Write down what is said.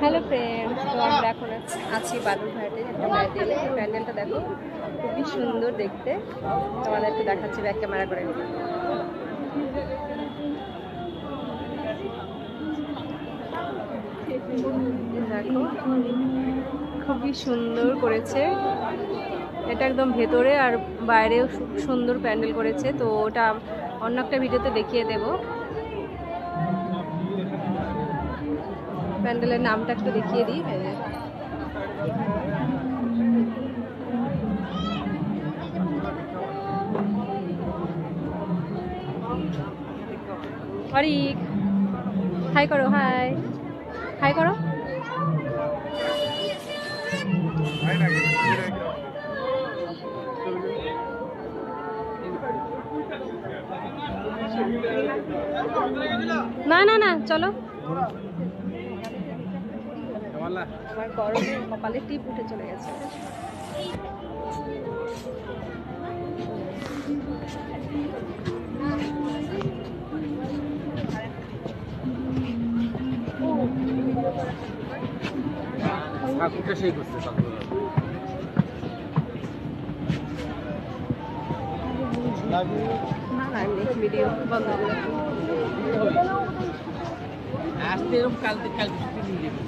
Hello friend তো আমরা এখন আছি- বালুরঘাটে একটা প্যান্ডেল। এই প্যান্ডেলটা দেখো, খুবই সুন্দর দেখতে। তোমাদেরকে দেখাচ্ছি ব্যাক ক্যামেরা করে। দেখো, খুবই সুন্দর করেছে। এটা একদম ভেতরে আর বাইরেও সুন্দর প্যান্ডেল করেছে। তো ওটা অন্য একটা ভিডিওতে দেখিয়ে দেবো। প্যান্ডেলের নামটা একটু দেখিয়ে দিই। অরিক হাই করো হাই হাই করো না না না, চলো আমার গরমে কপালে টিপ উঠে চলে গেছে। ঠাকুরটা সেই করছে না না ভিডিও বন্ধ করে আসতে এরকম কালকে কালকে